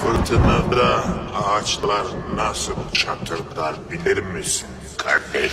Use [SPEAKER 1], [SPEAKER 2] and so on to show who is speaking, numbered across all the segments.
[SPEAKER 1] Fırtınada ağaçlar nasıl çatırdar bilir misin kardeş?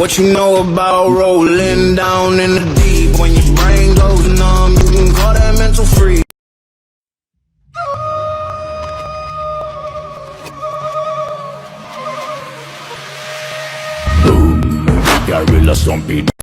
[SPEAKER 2] What you know about rolling down in the deep? When your brain goes numb, you can call that mental freeze.
[SPEAKER 3] Gorilla zombie.
[SPEAKER 4] Madem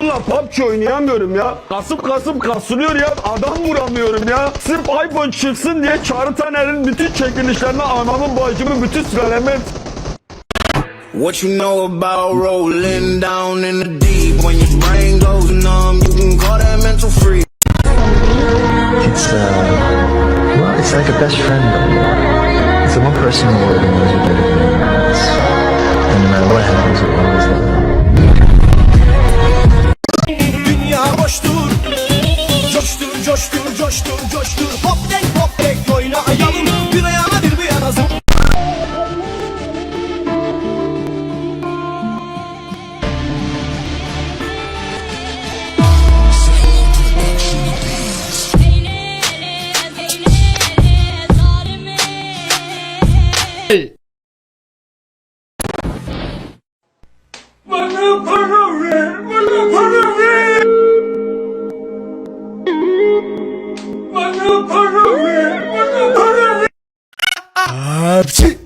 [SPEAKER 5] Valla PUBG oynayamıyorum ya. Kasıp kasıp kasılıyor ya. Adam vuramıyorum ya. Sırf iPhone çıksın diye Çağrı Taner'in bütün çekilişlerine anamın bacımın bütün sülaleme
[SPEAKER 2] What you know about rolling down in the deep? When your brain goes numb, you can call that mental freeze.
[SPEAKER 5] Bana para ver, bana para ver.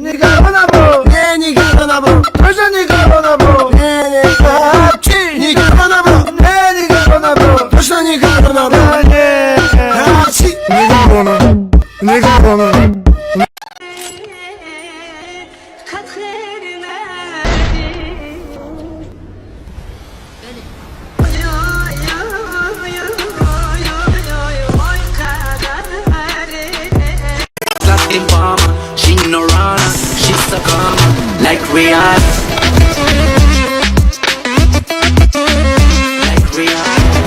[SPEAKER 6] 니가 하나보 예 니가 하나보 벌써 니가 하나보 예 니가 합치 니가 하나보 예 니가 하나보 벌써 니가 하나보 예 합치 니가 하나 니가 하나
[SPEAKER 2] like Rihanna. Like Rihanna.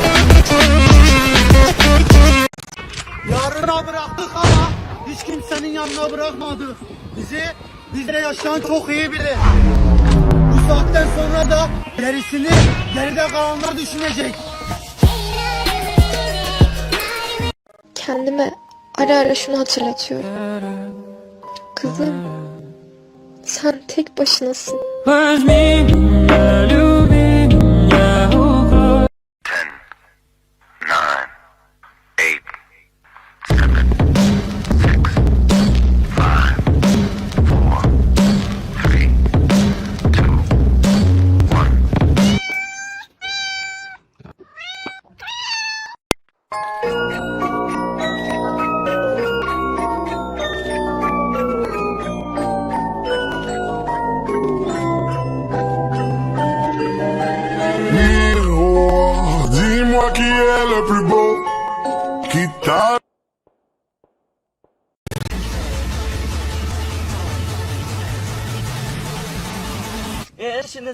[SPEAKER 6] Yarına bıraktık ama hiç kimsenin yanına bırakmadık. Bizi bizlere yaşayan çok iyi bilir. Bu saatten sonra da gerisini geride kalanlar düşünecek.
[SPEAKER 7] Kendime ara ara şunu hatırlatıyorum. Kızım, sen tek başınasın.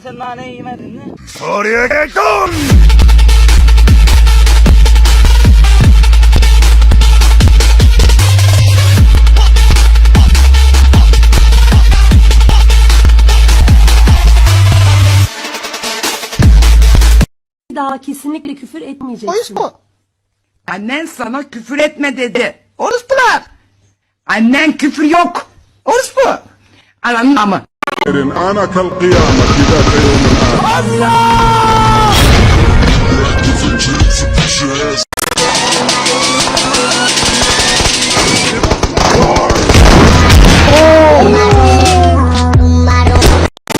[SPEAKER 2] sen naneyi yemedin mi?
[SPEAKER 1] Soruya geçtim.
[SPEAKER 8] daha kesinlikle küfür etmeyeceksin. bu.
[SPEAKER 9] Annen sana küfür etme dedi. Orospular. Annen küfür yok. Orospu. Ananın amı.
[SPEAKER 1] أنا كالقيامة ذات يوم آخر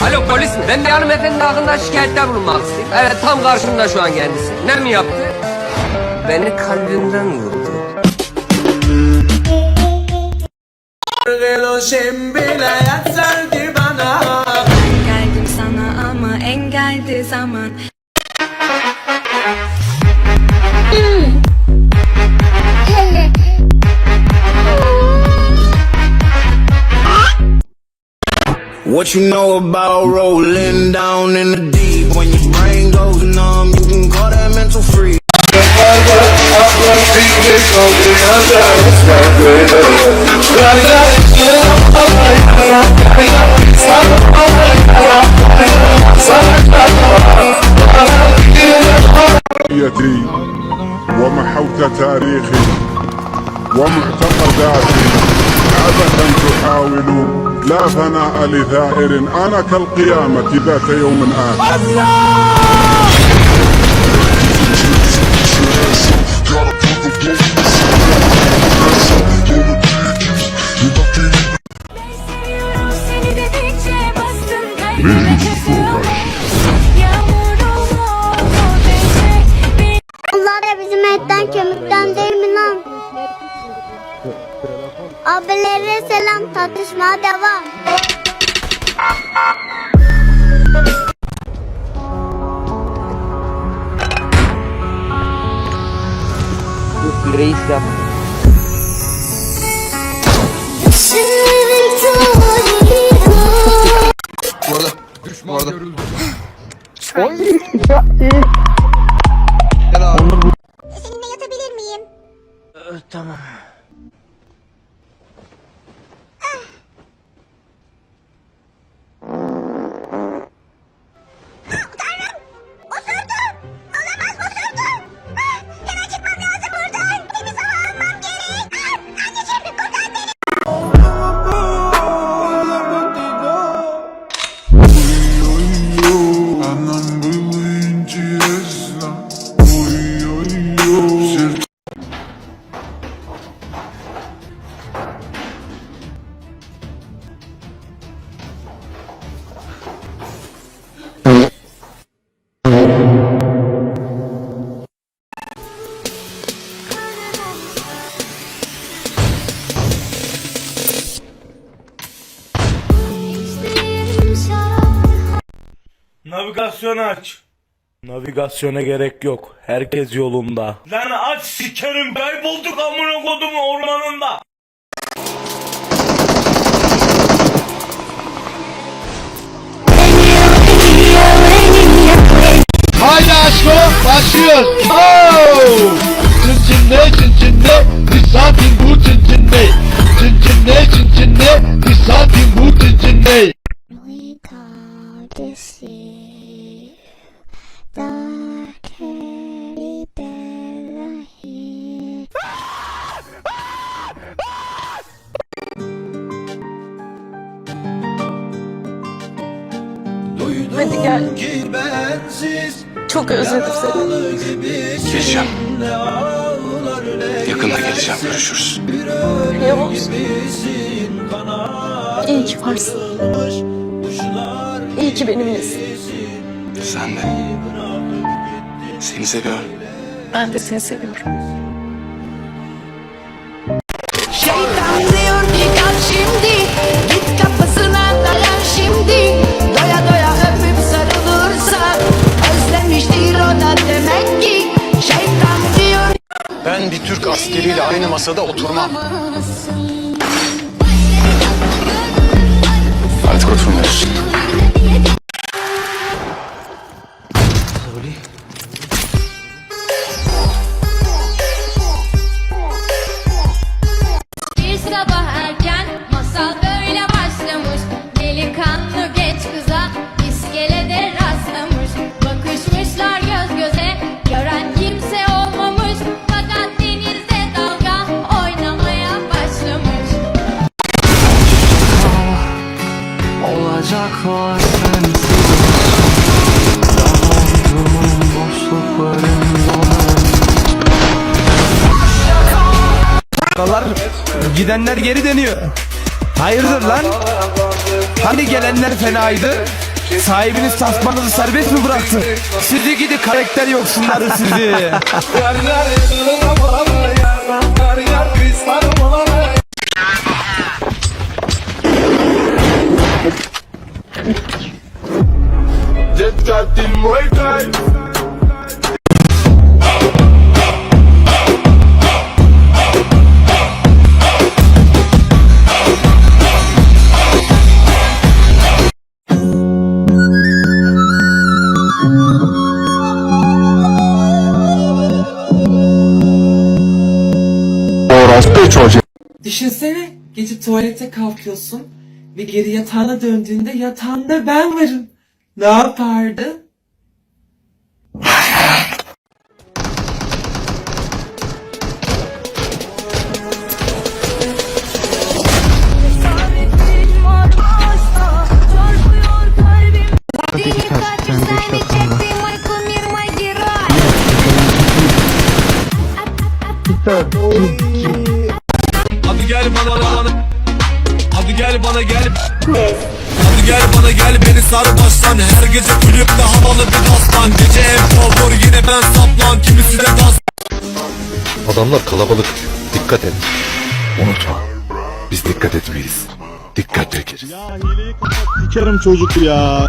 [SPEAKER 9] Alo polis ben bir hanımefendi hakkında şikayette bulunmak istedim. Evet tam karşımda şu an kendisi. Ne mi yaptı? Beni kalbimden vurdu.
[SPEAKER 4] Geldim engeldi zaman
[SPEAKER 10] What you know about rolling down in the deep? When your brain goes numb, you can call that mental freeze.
[SPEAKER 1] هويتي ومحوت تاريخي ومعتقداتي عبثا تحاولون لا فناء لثائر أنا كالقيامة ذات يوم آخر.
[SPEAKER 4] Bastın
[SPEAKER 11] etten kemikten değil mi lan? Abilere selam tartışmaya devam.
[SPEAKER 9] Reis yap.
[SPEAKER 11] Seninle
[SPEAKER 9] Tamam.
[SPEAKER 12] Navigasyon aç. Navigasyona gerek yok. Herkes yolunda. Lan aç sikerim kaybolduk amına kodumun ormanında.
[SPEAKER 9] Haydi aşko başlıyor. Oh! Çın ne bir saatin bu çın çın ne bir saatin bu ne
[SPEAKER 11] We go
[SPEAKER 7] Çok özledim seni.
[SPEAKER 3] Geleceğim. Yakında geleceğim. Görüşürüz.
[SPEAKER 7] Yavuz. İyi ki varsın. İyi ki benimlesin.
[SPEAKER 3] Sen de. Seni seviyorum.
[SPEAKER 7] Ben de seni seviyorum.
[SPEAKER 3] Ben bir Türk askeriyle aynı masada oturmam. Artık oturmuyoruz.
[SPEAKER 13] Gidenler geri dönüyor. Hayırdır lan? Hani gelenler fenaydı? Sahibiniz tasmanızı serbest mi bıraktı? Sizi gidi karakter yoksunları sizi.
[SPEAKER 12] Dikkatim Muay Thai
[SPEAKER 9] Düşünsene gece tuvalete kalkıyorsun ve geri yatağına döndüğünde yatağında ben varım. Ne yapardın?
[SPEAKER 13] Baştan Her gece kulüpte havalı bir dastan Gece ev kovur yine ben saplan Kimisi de das
[SPEAKER 12] Adamlar kalabalık. Dikkat et. Unutma. Biz dikkat etmeyiz. Dikkat çekeriz.
[SPEAKER 6] Sikerim çocuk ya.